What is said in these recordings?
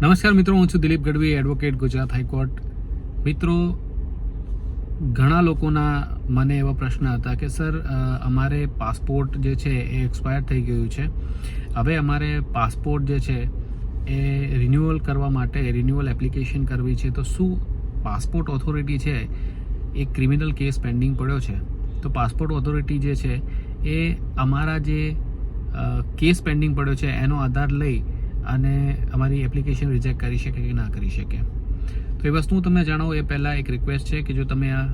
નમસ્કાર મિત્રો, હું છું Dilip Gadhvi advocate Gujarat high court મિત્રો, ઘણા લોકોના મને એવા પ્રશ્ન હતા કે, સર અમારે પાસપોર્ટ જે છે એ એક્સપાયર થઈ ગયું છે. હવે અમારે પાસપોર્ટ જે છે એ રિન્યુઅલ કરવા માટે રિન્યુઅલ એપ્લિકેશન કરવી છે. તો શું પાસપોર્ટ ઓથોરિટી છે એ ક્રિમિનલ કેસ પેન્ડિંગ પડ્યો છે? તો પાસપોર્ટ ઓથોરિટી જે છે એ અમારા જે કેસ પેન્ડિંગ પડ્યો છે એનો આધાર લઈ અને અમારી એપ્લિકેશન રિજેક્ટ કરી શકે કે ના કરી શકે. તો એ વસ્તુ હું તમને જણાવું, એ પહેલાં એક રિક્વેસ્ટ છે કે જો તમે આ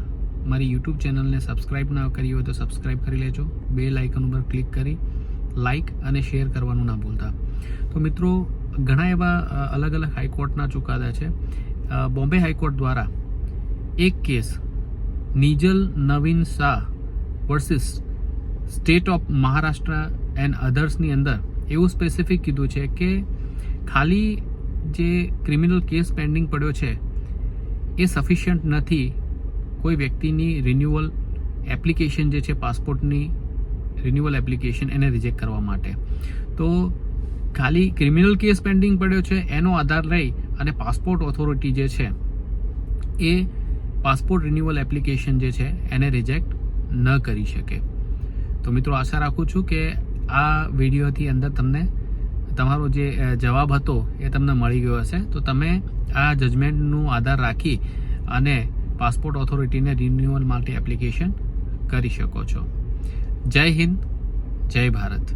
મારી યુટ્યુબ ચેનલને સબસ્ક્રાઇબ ના કરી હોય તો સબસ્ક્રાઇબ કરી લેજો. બે લાઇકન ઉપર ક્લિક કરી લાઇક અને શેર કરવાનું ના ભૂલતા. તો મિત્રો, ઘણા એવા અલગ અલગ હાઈકોર્ટના ચુકાદા છે. બોમ્બે હાઈકોર્ટ દ્વારા એક case, Nijal Navin Shah versus state of Maharashtra and અધર્સની અંદર એવું સ્પેસિફિક કીધું છે કે ખાલી જે ક્રિમિનલ કેસ પેન્ડિંગ પડ્યો છે, એ સફિશિયન્ટ નથી. કોઈ વ્યક્તિની રિન્યુઅલ એપ્લિકેશન જે છે પાસપોર્ટની રિન્યુઅલ એપ્લિકેશન એને રિજેક્ટ કરવા માટે. તો ખાલી ક્રિમિનલ કેસ પેન્ડિંગ પડ્યો છે, એનો આધાર લઈ અને પાસપોર્ટ ઓથોરિટી જે છે, એ પાસપોર્ટ રિન્યુઅલ એપ્લિકેશન જે છે, એને રિજેક્ટ ન કરી શકે. તો મિત્રો, આશા રાખું છું કે આ વિડીયોથી અંદર તમને તમારો જે જવાબ હતો એ તમને મળી ગયો હશે. તો તમે આ જજમેન્ટનું આધાર રાખી અને પાસપોર્ટ ઓથોરિટીને રિન્યુઅલ માટે એપ્લિકેશન કરી શકો છો. જય હિન્દ, જય ભારત.